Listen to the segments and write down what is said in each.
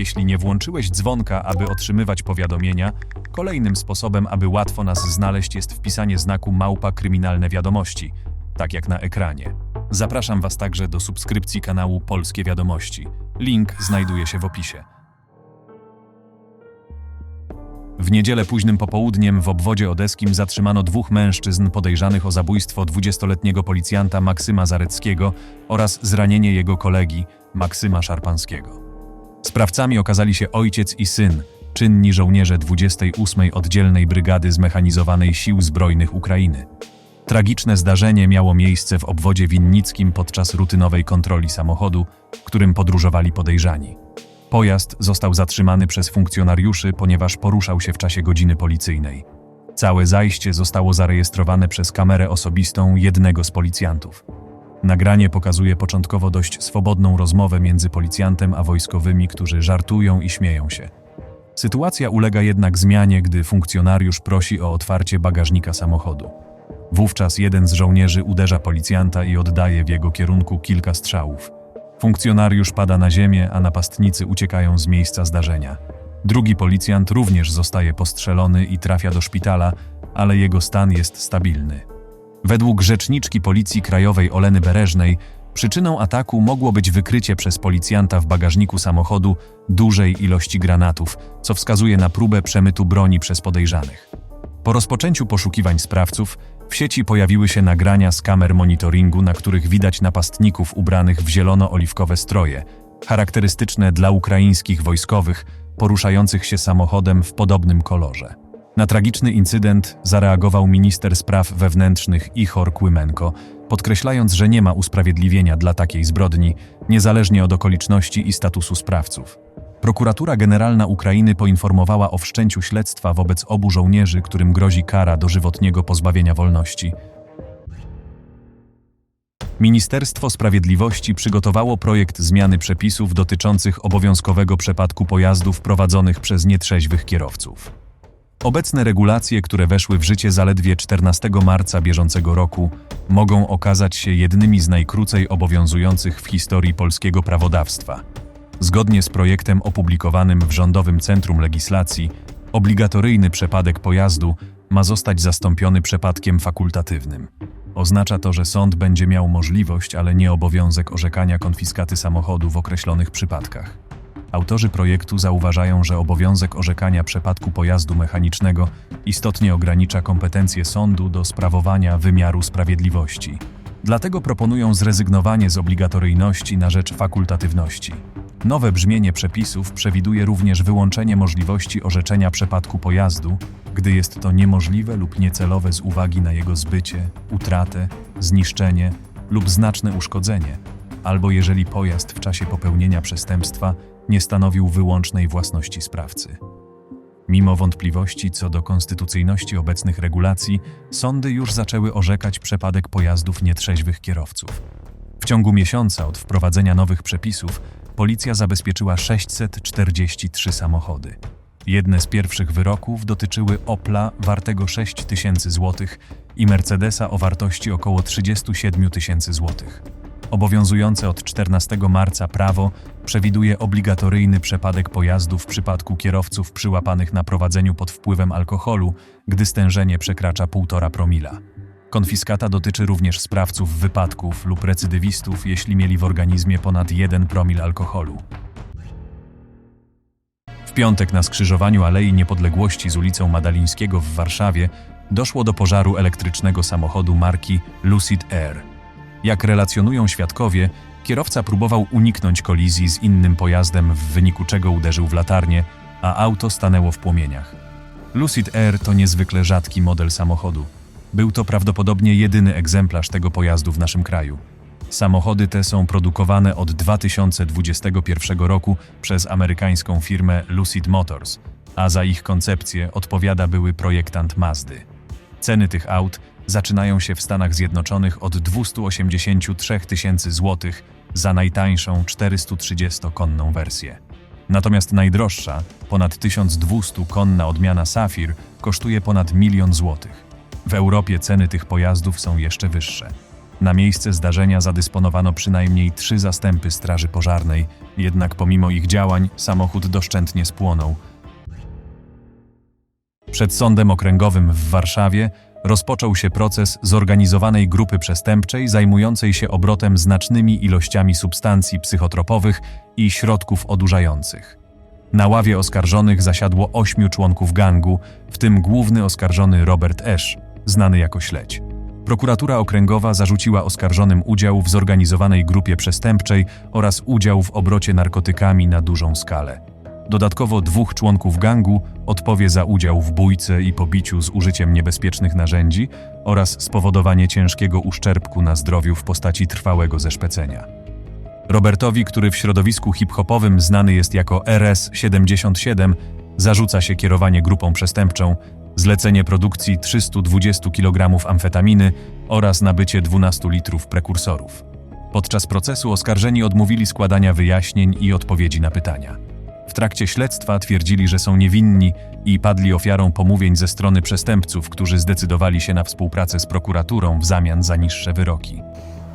Jeśli nie włączyłeś dzwonka, aby otrzymywać powiadomienia, kolejnym sposobem, aby łatwo nas znaleźć jest wpisanie znaku małpa kryminalne wiadomości, tak jak na ekranie. Zapraszam Was także do subskrypcji kanału Polskie Wiadomości. Link znajduje się w opisie. W niedzielę późnym popołudniem w obwodzie odeskim zatrzymano dwóch mężczyzn podejrzanych o zabójstwo 20-letniego policjanta Maksyma Zareckiego oraz zranienie jego kolegi Maksyma Szarpanskiego. Sprawcami okazali się ojciec i syn, czynni żołnierze 28. Oddzielnej Brygady Zmechanizowanej Sił Zbrojnych Ukrainy. Tragiczne zdarzenie miało miejsce w obwodzie winnickim podczas rutynowej kontroli samochodu, którym podróżowali podejrzani. Pojazd został zatrzymany przez funkcjonariuszy, ponieważ poruszał się w czasie godziny policyjnej. Całe zajście zostało zarejestrowane przez kamerę osobistą jednego z policjantów. Nagranie pokazuje początkowo dość swobodną rozmowę między policjantem a wojskowymi, którzy żartują i śmieją się. Sytuacja ulega jednak zmianie, gdy funkcjonariusz prosi o otwarcie bagażnika samochodu. Wówczas jeden z żołnierzy uderza policjanta i oddaje w jego kierunku kilka strzałów. Funkcjonariusz pada na ziemię, a napastnicy uciekają z miejsca zdarzenia. Drugi policjant również zostaje postrzelony i trafia do szpitala, ale jego stan jest stabilny. Według rzeczniczki Policji Krajowej Oleny Bereżnej, przyczyną ataku mogło być wykrycie przez policjanta w bagażniku samochodu dużej ilości granatów, co wskazuje na próbę przemytu broni przez podejrzanych. Po rozpoczęciu poszukiwań sprawców, w sieci pojawiły się nagrania z kamer monitoringu, na których widać napastników ubranych w zielono-oliwkowe stroje, charakterystyczne dla ukraińskich wojskowych, poruszających się samochodem w podobnym kolorze. Na tragiczny incydent zareagował minister spraw wewnętrznych Ichor Kłymenko, podkreślając, że nie ma usprawiedliwienia dla takiej zbrodni, niezależnie od okoliczności i statusu sprawców. Prokuratura Generalna Ukrainy poinformowała o wszczęciu śledztwa wobec obu żołnierzy, którym grozi kara dożywotniego pozbawienia wolności. Ministerstwo Sprawiedliwości przygotowało projekt zmiany przepisów dotyczących obowiązkowego przepadku pojazdów prowadzonych przez nietrzeźwych kierowców. Obecne regulacje, które weszły w życie zaledwie 14 marca bieżącego roku, mogą okazać się jednymi z najkrócej obowiązujących w historii polskiego prawodawstwa. Zgodnie z projektem opublikowanym w Rządowym Centrum Legislacji, obligatoryjny przepadek pojazdu ma zostać zastąpiony przepadkiem fakultatywnym. Oznacza to, że sąd będzie miał możliwość, ale nie obowiązek orzekania konfiskaty samochodu w określonych przypadkach. Autorzy projektu zauważają, że obowiązek orzekania przepadku pojazdu mechanicznego istotnie ogranicza kompetencje sądu do sprawowania wymiaru sprawiedliwości. Dlatego proponują zrezygnowanie z obligatoryjności na rzecz fakultatywności. Nowe brzmienie przepisów przewiduje również wyłączenie możliwości orzeczenia przepadku pojazdu, gdy jest to niemożliwe lub niecelowe z uwagi na jego zbycie, utratę, zniszczenie lub znaczne uszkodzenie, albo jeżeli pojazd w czasie popełnienia przestępstwa nie stanowił wyłącznej własności sprawcy. Mimo wątpliwości co do konstytucyjności obecnych regulacji, sądy już zaczęły orzekać przepadek pojazdów nietrzeźwych kierowców. W ciągu miesiąca od wprowadzenia nowych przepisów policja zabezpieczyła 643 samochody. Jedne z pierwszych wyroków dotyczyły Opla wartego 6 tysięcy złotych i Mercedesa o wartości około 37 tysięcy złotych. Obowiązujące od 14 marca prawo przewiduje obligatoryjny przepadek pojazdu w przypadku kierowców przyłapanych na prowadzeniu pod wpływem alkoholu, gdy stężenie przekracza 1,5 promila. Konfiskata dotyczy również sprawców wypadków lub recydywistów, jeśli mieli w organizmie ponad 1 promil alkoholu. W piątek na skrzyżowaniu Alei Niepodległości z ulicą Madalińskiego w Warszawie doszło do pożaru elektrycznego samochodu marki Lucid Air. Jak relacjonują świadkowie, kierowca próbował uniknąć kolizji z innym pojazdem, w wyniku czego uderzył w latarnię, a auto stanęło w płomieniach. Lucid Air to niezwykle rzadki model samochodu. Był to prawdopodobnie jedyny egzemplarz tego pojazdu w naszym kraju. Samochody te są produkowane od 2021 roku przez amerykańską firmę Lucid Motors, a za ich koncepcję odpowiada były projektant Mazdy. Ceny tych aut zaczynają się w Stanach Zjednoczonych od 283 tysięcy złotych za najtańszą 430-konną wersję. Natomiast najdroższa, ponad 1200-konna odmiana Safir, kosztuje ponad milion złotych. W Europie ceny tych pojazdów są jeszcze wyższe. Na miejsce zdarzenia zadysponowano przynajmniej trzy zastępy Straży Pożarnej, jednak pomimo ich działań samochód doszczętnie spłonął. Przed Sądem Okręgowym w Warszawie rozpoczął się proces zorganizowanej grupy przestępczej zajmującej się obrotem znacznymi ilościami substancji psychotropowych i środków odurzających. Na ławie oskarżonych zasiadło ośmiu członków gangu, w tym główny oskarżony Robert Esz, znany jako Śledź. Prokuratura Okręgowa zarzuciła oskarżonym udział w zorganizowanej grupie przestępczej oraz udział w obrocie narkotykami na dużą skalę. Dodatkowo dwóch członków gangu odpowie za udział w bójce i pobiciu z użyciem niebezpiecznych narzędzi oraz spowodowanie ciężkiego uszczerbku na zdrowiu w postaci trwałego zeszpecenia. Robertowi, który w środowisku hip-hopowym znany jest jako RS-77, zarzuca się kierowanie grupą przestępczą, zlecenie produkcji 320 kg amfetaminy oraz nabycie 12 litrów prekursorów. Podczas procesu oskarżeni odmówili składania wyjaśnień i odpowiedzi na pytania. W trakcie śledztwa twierdzili, że są niewinni i padli ofiarą pomówień ze strony przestępców, którzy zdecydowali się na współpracę z prokuraturą w zamian za niższe wyroki.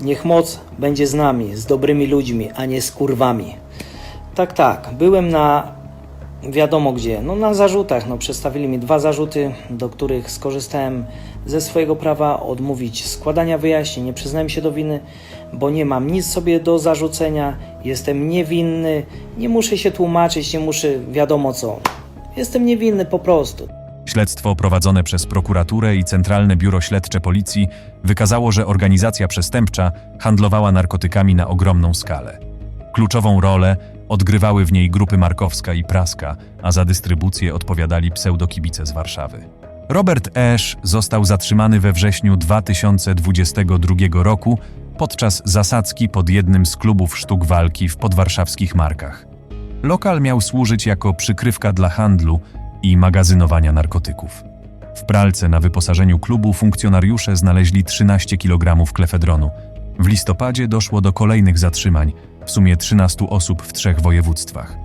Niech moc będzie z nami, z dobrymi ludźmi, a nie z kurwami. Tak, tak, byłem na wiadomo gdzie, no na zarzutach, no przedstawili mi dwa zarzuty, do których skorzystałem ze swojego prawa odmówić składania wyjaśnień, nie przyznałem się do winy, bo nie mam nic sobie do zarzucenia, jestem niewinny, nie muszę się tłumaczyć, nie muszę wiadomo co. Jestem niewinny po prostu. Śledztwo prowadzone przez prokuraturę i Centralne Biuro Śledcze Policji wykazało, że organizacja przestępcza handlowała narkotykami na ogromną skalę. Kluczową rolę odgrywały w niej grupy Markowska i Praska, a za dystrybucję odpowiadali pseudokibice z Warszawy. Robert Esz został zatrzymany we wrześniu 2022 roku podczas zasadzki pod jednym z klubów sztuk walki w podwarszawskich Markach. Lokal miał służyć jako przykrywka dla handlu i magazynowania narkotyków. W pralce na wyposażeniu klubu funkcjonariusze znaleźli 13 kg klefedronu. W listopadzie doszło do kolejnych zatrzymań, w sumie 13 osób w trzech województwach.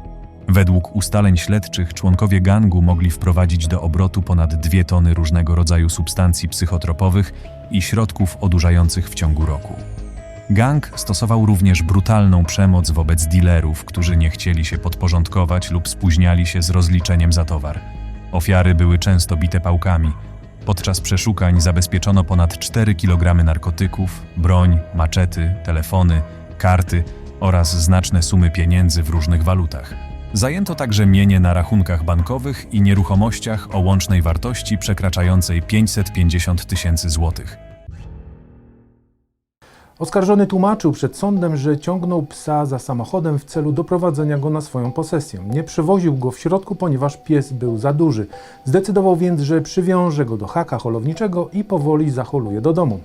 Według ustaleń śledczych członkowie gangu mogli wprowadzić do obrotu ponad 2 tony różnego rodzaju substancji psychotropowych i środków odurzających w ciągu roku. Gang stosował również brutalną przemoc wobec dealerów, którzy nie chcieli się podporządkować lub spóźniali się z rozliczeniem za towar. Ofiary były często bite pałkami. Podczas przeszukań zabezpieczono ponad 4 kg narkotyków, broń, maczety, telefony, karty oraz znaczne sumy pieniędzy w różnych walutach. Zajęto także mienie na rachunkach bankowych i nieruchomościach o łącznej wartości przekraczającej 550 tysięcy złotych. Oskarżony tłumaczył przed sądem, że ciągnął psa za samochodem w celu doprowadzenia go na swoją posesję. Nie przywoził go w środku, ponieważ pies był za duży. Zdecydował więc, że przywiąże go do haka holowniczego i powoli zaholuje do domu.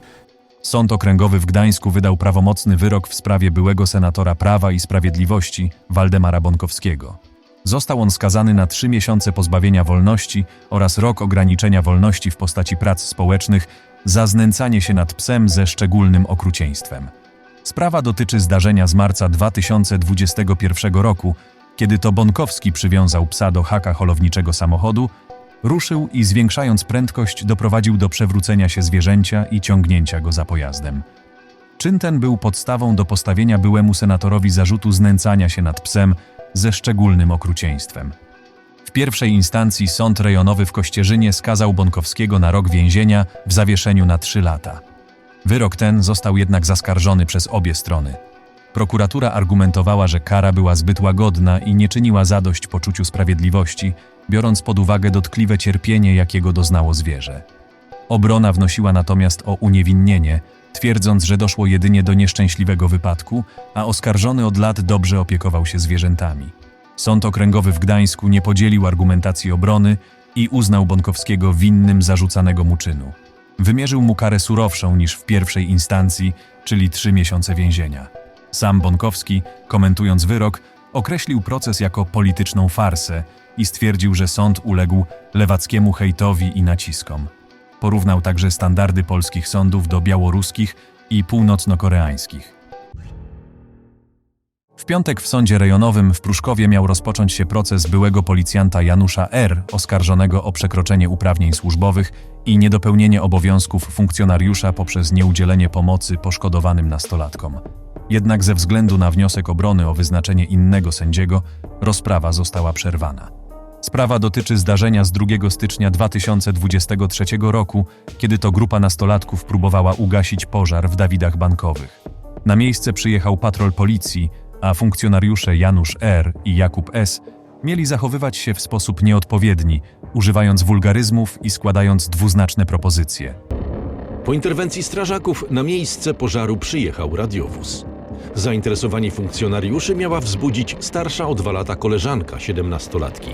Sąd Okręgowy w Gdańsku wydał prawomocny wyrok w sprawie byłego senatora Prawa i Sprawiedliwości Waldemara Bonkowskiego. Został on skazany na trzy miesiące pozbawienia wolności oraz rok ograniczenia wolności w postaci prac społecznych za znęcanie się nad psem ze szczególnym okrucieństwem. Sprawa dotyczy zdarzenia z marca 2021 roku, kiedy to Bonkowski przywiązał psa do haka holowniczego samochodu, ruszył i zwiększając prędkość doprowadził do przewrócenia się zwierzęcia i ciągnięcia go za pojazdem. Czyn ten był podstawą do postawienia byłemu senatorowi zarzutu znęcania się nad psem ze szczególnym okrucieństwem. W pierwszej instancji sąd rejonowy w Kościerzynie skazał Bonkowskiego na rok więzienia w zawieszeniu na trzy lata. Wyrok ten został jednak zaskarżony przez obie strony. Prokuratura argumentowała, że kara była zbyt łagodna i nie czyniła zadość poczuciu sprawiedliwości, biorąc pod uwagę dotkliwe cierpienie, jakiego doznało zwierzę. Obrona wnosiła natomiast o uniewinnienie, twierdząc, że doszło jedynie do nieszczęśliwego wypadku, a oskarżony od lat dobrze opiekował się zwierzętami. Sąd Okręgowy w Gdańsku nie podzielił argumentacji obrony i uznał Bonkowskiego winnym zarzucanego mu czynu. Wymierzył mu karę surowszą niż w pierwszej instancji, czyli trzy miesiące więzienia. Sam Bonkowski, komentując wyrok, określił proces jako polityczną farsę i stwierdził, że sąd uległ lewackiemu hejtowi i naciskom. Porównał także standardy polskich sądów do białoruskich i północno-koreańskich. W piątek w sądzie rejonowym w Pruszkowie miał rozpocząć się proces byłego policjanta Janusza R., oskarżonego o przekroczenie uprawnień służbowych i niedopełnienie obowiązków funkcjonariusza poprzez nieudzielenie pomocy poszkodowanym nastolatkom. Jednak ze względu na wniosek obrony o wyznaczenie innego sędziego, rozprawa została przerwana. Sprawa dotyczy zdarzenia z 2 stycznia 2023 roku, kiedy to grupa nastolatków próbowała ugasić pożar w Dawidach Bankowych. Na miejsce przyjechał patrol policji, a funkcjonariusze Janusz R. i Jakub S. mieli zachowywać się w sposób nieodpowiedni, używając wulgaryzmów i składając dwuznaczne propozycje. Po interwencji strażaków na miejsce pożaru przyjechał radiowóz. Zainteresowanie funkcjonariuszy miała wzbudzić starsza o dwa lata koleżanka, 17-latki.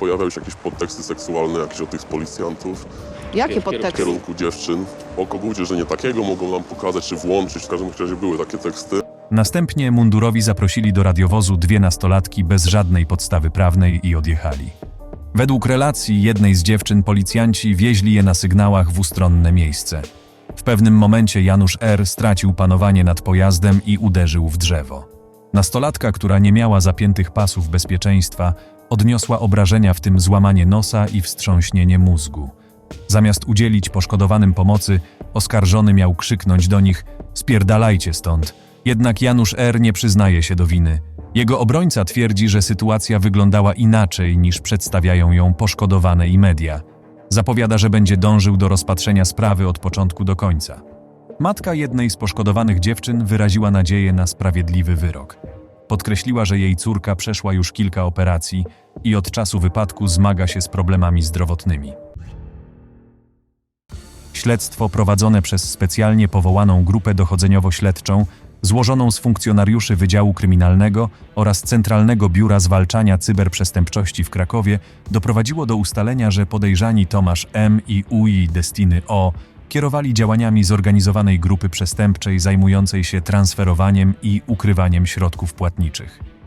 Pojawiały się jakieś podteksty seksualne jakieś od tych policjantów Jakie w podteksty? kierunku dziewczyn. O kogucie, że nie takiego mogą nam pokazać czy włączyć. W każdym razie były takie teksty. Następnie mundurowi zaprosili do radiowozu dwie nastolatki bez żadnej podstawy prawnej i odjechali. Według relacji jednej z dziewczyn policjanci wieźli je na sygnałach w ustronne miejsce. W pewnym momencie Janusz R. stracił panowanie nad pojazdem i uderzył w drzewo. Nastolatka, która nie miała zapiętych pasów bezpieczeństwa, odniosła obrażenia, w tym złamanie nosa i wstrząśnienie mózgu. Zamiast udzielić poszkodowanym pomocy, oskarżony miał krzyknąć do nich: Spierdalajcie stąd. Jednak Janusz R. nie przyznaje się do winy. Jego obrońca twierdzi, że sytuacja wyglądała inaczej niż przedstawiają ją poszkodowane i media. Zapowiada, że będzie dążył do rozpatrzenia sprawy od początku do końca. Matka jednej z poszkodowanych dziewczyn wyraziła nadzieję na sprawiedliwy wyrok. Podkreśliła, że jej córka przeszła już kilka operacji i od czasu wypadku zmaga się z problemami zdrowotnymi. Śledztwo prowadzone przez specjalnie powołaną grupę dochodzeniowo-śledczą, złożoną z funkcjonariuszy Wydziału Kryminalnego oraz Centralnego Biura Zwalczania Cyberprzestępczości w Krakowie, doprowadziło do ustalenia, że podejrzani Tomasz M. i UI Destiny O. kierowali działaniami zorganizowanej grupy przestępczej zajmującej się transferowaniem i ukrywaniem środków płatniczych.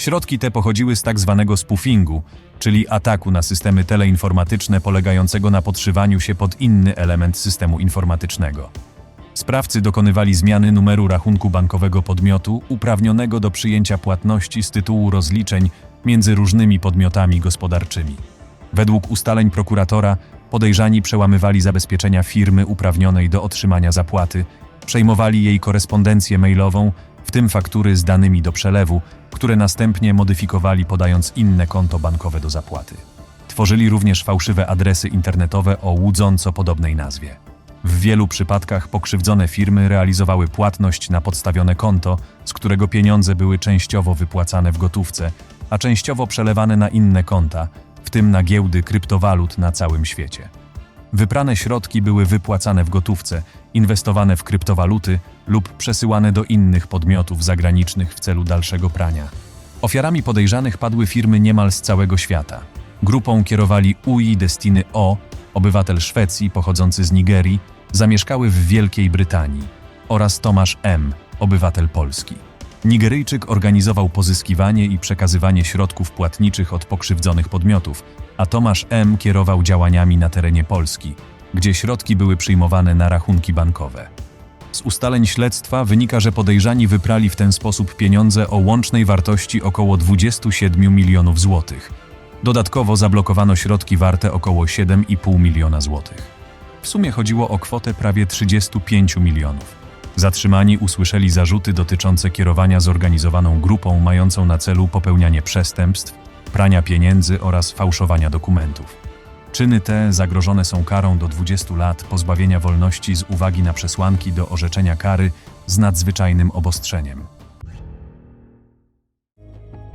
Środki te pochodziły z tak zwanego spoofingu, czyli ataku na systemy teleinformatyczne polegającego na podszywaniu się pod inny element systemu informatycznego. Sprawcy dokonywali zmiany numeru rachunku bankowego podmiotu uprawnionego do przyjęcia płatności z tytułu rozliczeń między różnymi podmiotami gospodarczymi. Według ustaleń prokuratora podejrzani przełamywali zabezpieczenia firmy uprawnionej do otrzymania zapłaty, przejmowali jej korespondencję mailową, w tym faktury z danymi do przelewu, które następnie modyfikowali podając inne konto bankowe do zapłaty. Tworzyli również fałszywe adresy internetowe o łudząco podobnej nazwie. W wielu przypadkach pokrzywdzone firmy realizowały płatność na podstawione konto, z którego pieniądze były częściowo wypłacane w gotówce, a częściowo przelewane na inne konta, w tym na giełdy kryptowalut na całym świecie. Wyprane środki były wypłacane w gotówce, inwestowane w kryptowaluty lub przesyłane do innych podmiotów zagranicznych w celu dalszego prania. Ofiarami podejrzanych padły firmy niemal z całego świata. Grupą kierowali UI Destiny O, obywatel Szwecji pochodzący z Nigerii, zamieszkały w Wielkiej Brytanii, oraz Tomasz M., obywatel Polski. Nigeryjczyk organizował pozyskiwanie i przekazywanie środków płatniczych od pokrzywdzonych podmiotów, a Tomasz M. kierował działaniami na terenie Polski, gdzie środki były przyjmowane na rachunki bankowe. Z ustaleń śledztwa wynika, że podejrzani wyprali w ten sposób pieniądze o łącznej wartości około 27 milionów złotych. Dodatkowo zablokowano środki warte około 7,5 miliona złotych. W sumie chodziło o kwotę prawie 35 milionów. Zatrzymani usłyszeli zarzuty dotyczące kierowania zorganizowaną grupą mającą na celu popełnianie przestępstw, prania pieniędzy oraz fałszowania dokumentów. Czyny te zagrożone są karą do 20 lat pozbawienia wolności z uwagi na przesłanki do orzeczenia kary z nadzwyczajnym obostrzeniem.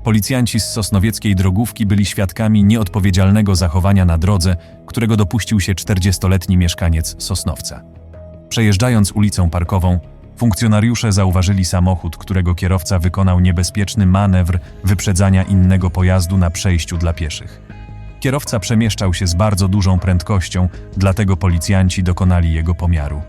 Policjanci z sosnowieckiej drogówki byli świadkami nieodpowiedzialnego zachowania na drodze, którego dopuścił się 40-letni mieszkaniec Sosnowca. Przejeżdżając ulicą parkową, funkcjonariusze zauważyli samochód, którego kierowca wykonał niebezpieczny manewr wyprzedzania innego pojazdu na przejściu dla pieszych. Kierowca przemieszczał się z bardzo dużą prędkością, dlatego policjanci dokonali jego pomiaru.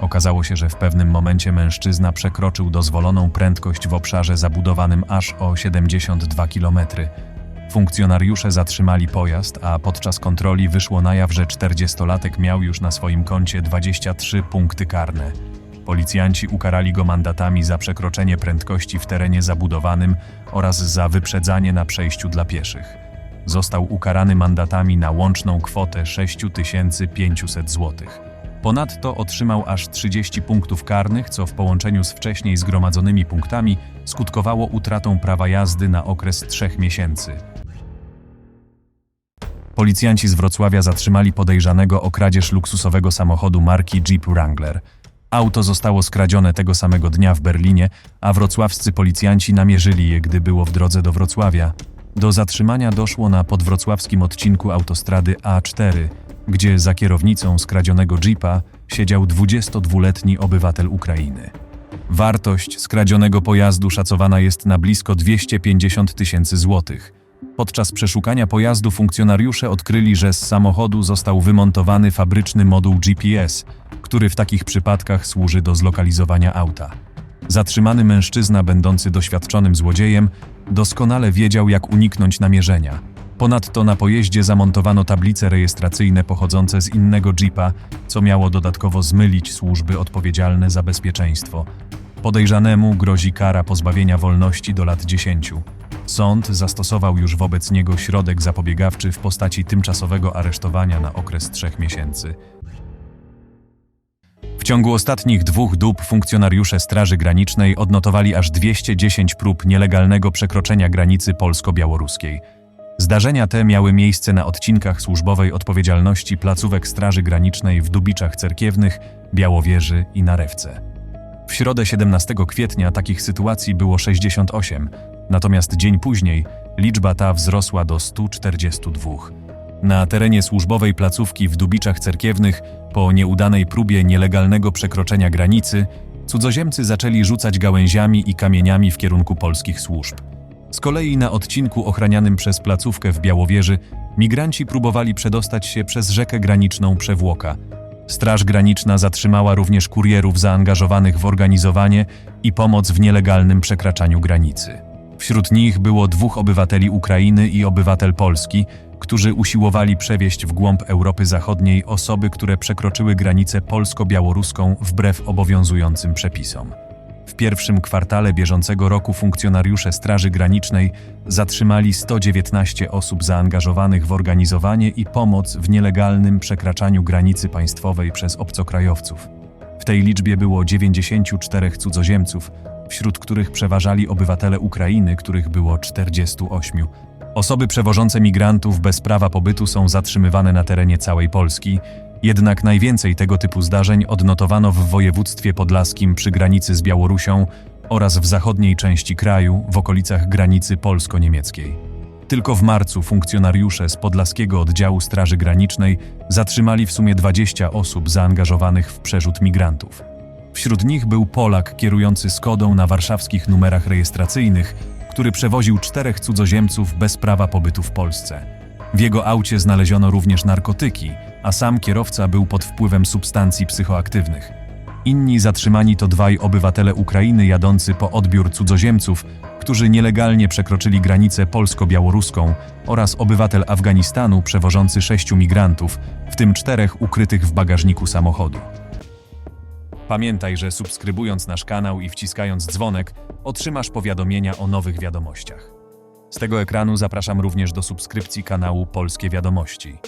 Okazało się, że w pewnym momencie mężczyzna przekroczył dozwoloną prędkość w obszarze zabudowanym aż o 72 km. Funkcjonariusze zatrzymali pojazd, a podczas kontroli wyszło na jaw, że 40-latek miał już na swoim koncie 23 punkty karne. Policjanci ukarali go mandatami za przekroczenie prędkości w terenie zabudowanym oraz za wyprzedzanie na przejściu dla pieszych. Został ukarany mandatami na łączną kwotę 6500 zł. Ponadto otrzymał aż 30 punktów karnych, co w połączeniu z wcześniej zgromadzonymi punktami skutkowało utratą prawa jazdy na okres trzech miesięcy. Policjanci z Wrocławia zatrzymali podejrzanego o kradzież luksusowego samochodu marki Jeep Wrangler. Auto zostało skradzione tego samego dnia w Berlinie, a wrocławscy policjanci namierzyli je, gdy było w drodze do Wrocławia. Do zatrzymania doszło na podwrocławskim odcinku autostrady A4, gdzie za kierownicą skradzionego Jeepa siedział 22-letni obywatel Ukrainy. Wartość skradzionego pojazdu szacowana jest na blisko 250 tysięcy złotych. Podczas przeszukania pojazdu funkcjonariusze odkryli, że z samochodu został wymontowany fabryczny moduł GPS, który w takich przypadkach służy do zlokalizowania auta. Zatrzymany mężczyzna, będący doświadczonym złodziejem, doskonale wiedział, jak uniknąć namierzenia. Ponadto na pojeździe zamontowano tablice rejestracyjne pochodzące z innego jeepa, co miało dodatkowo zmylić służby odpowiedzialne za bezpieczeństwo. Podejrzanemu grozi kara pozbawienia wolności do lat 10. Sąd zastosował już wobec niego środek zapobiegawczy w postaci tymczasowego aresztowania na okres trzech miesięcy. W ciągu ostatnich dwóch dób funkcjonariusze Straży Granicznej odnotowali aż 210 prób nielegalnego przekroczenia granicy polsko-białoruskiej. Zdarzenia te miały miejsce na odcinkach służbowej odpowiedzialności placówek Straży Granicznej w Dubiczach Cerkiewnych, Białowieży i Narewce. W środę 17 kwietnia takich sytuacji było 68, natomiast dzień później liczba ta wzrosła do 142. Na terenie służbowej placówki w Dubiczach Cerkiewnych, po nieudanej próbie nielegalnego przekroczenia granicy, cudzoziemcy zaczęli rzucać gałęziami i kamieniami w kierunku polskich służb. Z kolei na odcinku ochranianym przez placówkę w Białowieży migranci próbowali przedostać się przez rzekę graniczną Przewłoka. Straż Graniczna zatrzymała również kurierów zaangażowanych w organizowanie i pomoc w nielegalnym przekraczaniu granicy. Wśród nich było dwóch obywateli Ukrainy i obywatel Polski, którzy usiłowali przewieźć w głąb Europy Zachodniej osoby, które przekroczyły granicę polsko-białoruską wbrew obowiązującym przepisom. W pierwszym kwartale bieżącego roku funkcjonariusze Straży Granicznej zatrzymali 119 osób zaangażowanych w organizowanie i pomoc w nielegalnym przekraczaniu granicy państwowej przez obcokrajowców. W tej liczbie było 94 cudzoziemców, wśród których przeważali obywatele Ukrainy, których było 48. Osoby przewożące migrantów bez prawa pobytu są zatrzymywane na terenie całej Polski, jednak najwięcej tego typu zdarzeń odnotowano w województwie podlaskim przy granicy z Białorusią oraz w zachodniej części kraju, w okolicach granicy polsko-niemieckiej. Tylko w marcu funkcjonariusze z podlaskiego oddziału Straży Granicznej zatrzymali w sumie 20 osób zaangażowanych w przerzut migrantów. Wśród nich był Polak kierujący Skodą na warszawskich numerach rejestracyjnych, który przewoził czterech cudzoziemców bez prawa pobytu w Polsce. W jego aucie znaleziono również narkotyki, a sam kierowca był pod wpływem substancji psychoaktywnych. Inni zatrzymani to dwaj obywatele Ukrainy jadący po odbiór cudzoziemców, którzy nielegalnie przekroczyli granicę polsko-białoruską oraz obywatel Afganistanu przewożący sześciu migrantów, w tym czterech ukrytych w bagażniku samochodu. Pamiętaj, że subskrybując nasz kanał i wciskając dzwonek, otrzymasz powiadomienia o nowych wiadomościach. Z tego ekranu zapraszam również do subskrypcji kanału Polskie Wiadomości.